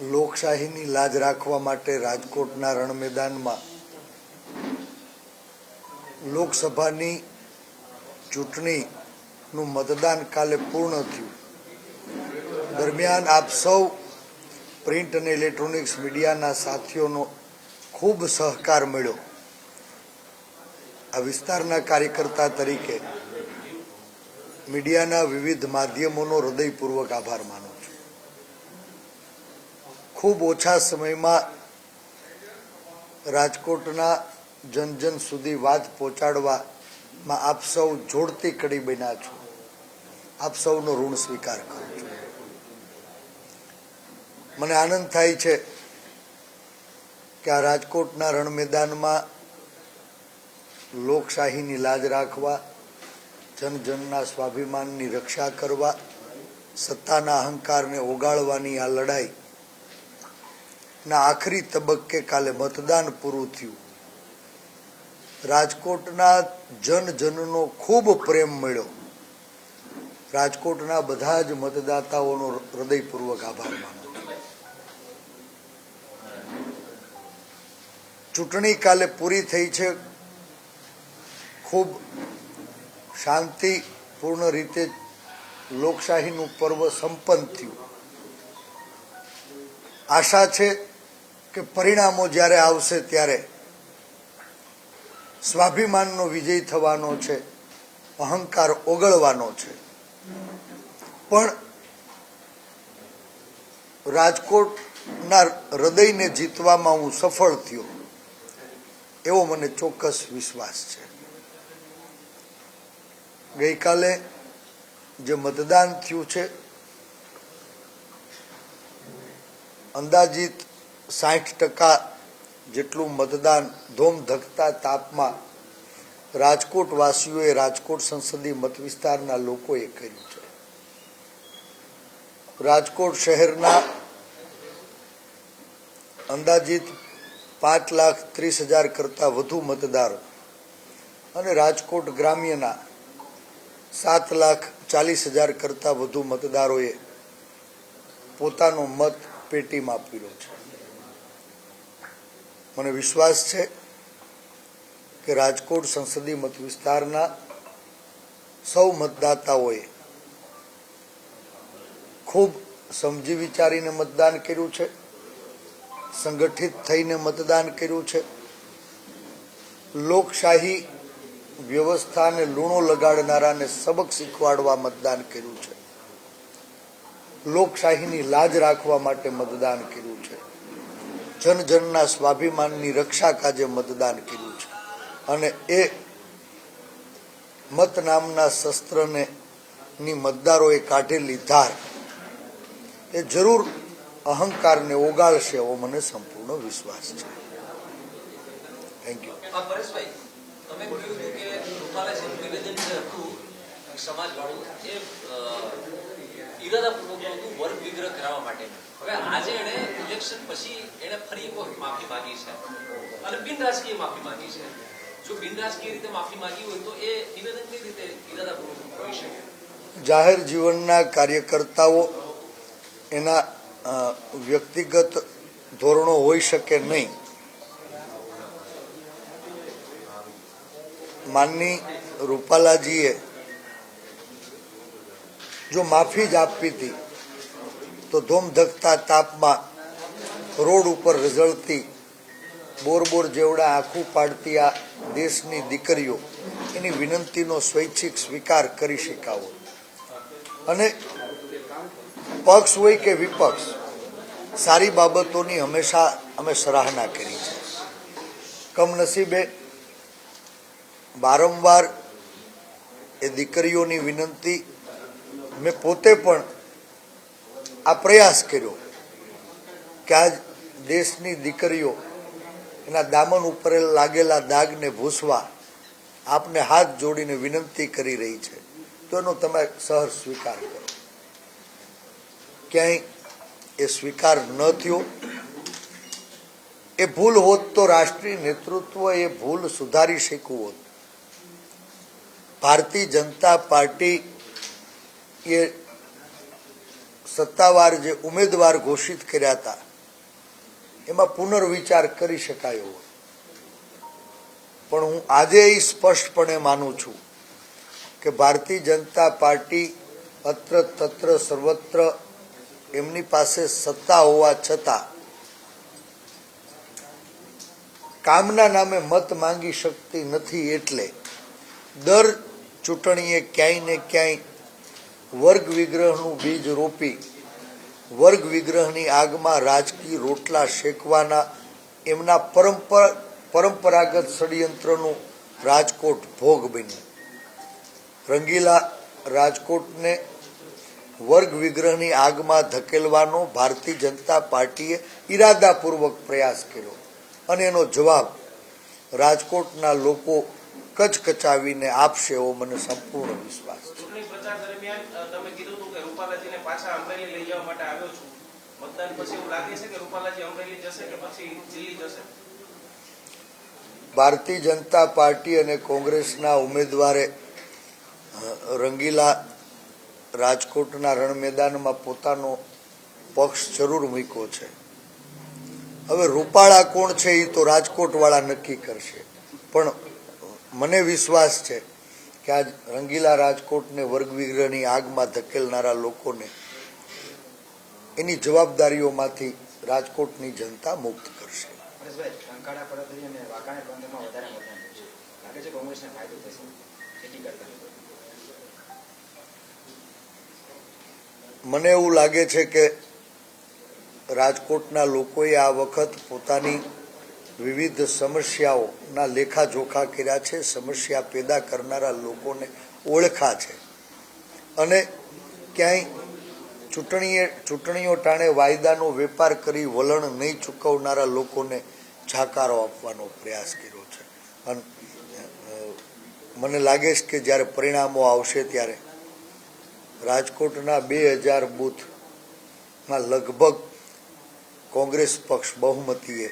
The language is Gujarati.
લોકશાહીની લાજ રાખવા માટે રાજકોટના રણમેદાનમાં લોકસભાની ચૂંટણીનું મતદાન કાલે પૂર્ણ થયું. દરમિયાન આપ સૌ પ્રિન્ટ અને ઇલેક્ટ્રોનિક્સ મીડિયાના સાથીઓનો ખૂબ સહકાર મળ્યો. આ વિસ્તારના કાર્યકર્તા તરીકે મીડિયાના વિવિધ માધ્યમોનો હૃદયપૂર્વક આભાર માનું છું. ખૂબ ઓછા સમયમાં રાજકોટના જન જન સુધી વાત પહોંચાડવામાં આપ સૌ જોડતી કડી બન્યા છો. આપ સૌનો ઋણ સ્વીકાર કરું છું. મને આનંદ થાય છે કે આ રાજકોટના રણ મેદાનમાં લોકશાહીની લાજ રાખવા જન જનના સ્વાભિમાનની રક્ષા કરવા, સત્તાના અહંકારને ઓગાળવાની આ લડાઈ ના, આખરી તબક્કે કાલે મતદાન પૂરું થયું. રાજકોટના જન જનનો ખૂબ પ્રેમ મળ્યો. રાજકોટના બધા જ મતદાતાઓનો હૃદયપૂર્વક આભાર માનો. ચૂંટણી કાલે પૂરી થઈ છે. ખૂબ શાંતિપૂર્ણ રીતે લોકશાહીનું પર્વ સંપન્ન થયું. આશા છે કે પરિણામો જ્યારે આવશે ત્યારે સ્વાભિમાનનો વિજય થવાનો છે, અહંકાર ઓગળવાનો છે. પણ રાજકોટના હૃદયને જીતવામાં હું સફળ થયો, એવો મને ચોક્કસ વિશ્વાસ છે. ગઈકાલે જે મતદાન થયું છે, અંદાજિત સાઠ ટકા જેટલું મતદાન ધોમધકતા તાપમાં રાજકોટ વાસીઓએ રાજકોટ સંસદીય મત વિસ્તારના લોકોએ કર્યું છે. રાજકોટ શહેરના અંદાજિત પાંચ લાખ ત્રીસ હજાર કરતાં વધુ મતદારો અને રાજકોટ ગ્રામ્યના સાત લાખ ચાલીસ હજાર કરતાં વધુ મતદારોએ પોતાનો મત પેટીમાં આપ્યો છે. મને વિશ્વાસ છે કે રાજકોટ સંસદીય મત વિસ્તારના સૌ મતદાતાઓએ ખૂબ સમજી વિચારીને મતદાન કર્યું છે, સંગઠિત થઈને મતદાન કર્યું છે. લોકશાહી વ્યવસ્થાને લૂણો લગાડનારાને સબક શીખવાડવા મતદાન કર્યું છે. લોકશાહીની લાજ રાખવા માટે મતદાન કર્યું છે. જન જનના સ્વાભિમાનની રક્ષા કાજે મતદાન કર્યું છે. અને એ મત નામના શસ્ત્રને ની મતદારોએ કાઢેલી ધાર એ જરૂર અહંકારને ઓગાળશે એવો મને સંપૂર્ણ વિશ્વાસ છે. થેન્ક યુ પરેશભાઈ, તમે કહ્યું કે નિવેદન હતું સમાજવાળું એ ઈરાદાપૂર્વક હતું વર્ગ વિગ્રહ કરાવવા માટે હવે આજે એણે ઇલેક્શન પછી એણે ફરી એક વખત માફી માંગી છે. અને બિન માફી માંગી છે. જો બિન રીતે માફી માંગી હોય તો એ નિવેદન કઈ રીતે ઈરાદાપૂર્વક હોઈ શકે. જાહેર જીવનના કાર્યકર્તાઓ એના વ્યક્તિગત ધોરણો હોઈ શકે નહીં. માનની રૂપાલાજીએ જો માફી જ આપી હતી, તો ધોમધકતા તાપમાં રોડ ઉપર રઝળતી બોરબોર જેવડા આખું પાડતી આ દેશની દીકરીઓ એની વિનંતીનો સ્વૈચ્છિક સ્વીકાર કરી શકાવો. અને પક્ષ હોય કે વિપક્ષ, સારી બાબતોની હંમેશા અમે સરાહના કરી છે. કમનસીબે વારંવાર એ દીકરીઓની વિનંતી મેં પોતે પણ આ પ્રયાસ કર્યો કે આજ દેશની દીકરીઓ એના દામન ઉપર લાગેલા દાગને ભૂસવા આપને હાથ જોડીને વિનંતી કરી રહી છે. તો એનો તમે સહર સ્વીકાર કરો. ક્યાંય એ સ્વીકાર ન થયો. એ ભૂલ હોત તો રાષ્ટ્રીય નેતૃત્વ એ ભૂલ સુધારી શક્યું હોત. ભારતીય જનતા પાર્ટી એ સત્તાવાર જે ઉમેદવાર ઘોષિત કર્યા હતા, એમાં પુનર્વિચાર કરી શકાયો એવો પણ હું આજે એ સ્પષ્ટપણે માનું છું કે ભારતીય જનતા પાર્ટી અત્ર તત્ર સર્વત્ર એમની પાસે સત્તા હોવા છતાં કામના નામે મત માંગી શકતી નથી એટલે દર ચૂંટણીએ ક્યાંય ને ક્યાંય વર્ગ વિગ્રહનું બીજ રોપી, વર્ગ વિગ્રહની આગમાં રાજકીય રોટલા શેકવાના, એમના પરંપરા, પરંપરાગત ષડયંત્રનું રાજકોટ ભોગ બન્યું. રંગીલા રાજકોટને વર્ગ વિગ્રહની આગમાં ધકેલવાનો ભારતીય જનતા પાર્ટીએ ઈરાદાપૂર્વક પ્રયાસ કર્યો અને એનો જવાબ રાજકોટના લોકો કચકચાવીને આપશે એવો મને સંપૂર્ણ વિશ્વાસ છે. ભારતીય જનતા પાર્ટી અને કોંગ્રેસના ઉમેદવારે રંગીલા રાજકોટના રણ મેદાનમાં પોતાનો પક્ષ જરૂર મૂક્યો છે. હવે રૂપાળા કોણ છે એ તો રાજકોટવાળા નક્કી કરશે. પણ મને વિશ્વાસ છે કે આજ રંગીલા રાજકોટને વર્ગ વિગ્રહની આગમાં ધકેલનારા લોકોને એની જવાબદારીઓમાંથી રાજકોટની જનતા મુક્ત કરશે. મને એવું લાગે છે કે રાજકોટના લોકોએ આ વખત પોતાની વિવિધ સમસ્યાઓના લેખાજોખા કર્યા છે, સમસ્યા પેદા કરનારા લોકોને ઓળખા છે. અને ક્યાંય ચૂંટણીએ, ચૂંટણીઓ ટાણે વાયદાનો વેપાર કરી વલણ નહીં ચૂકવનારા લોકોને જાકારો આપવાનો પ્રયાસ કર્યો છે. અને મને લાગે છે કે જ્યારે પરિણામો આવશે ત્યારે રાજકોટના બે હજાર બૂથમાં લગભગ કોંગ્રેસ પક્ષ બહુમતીએ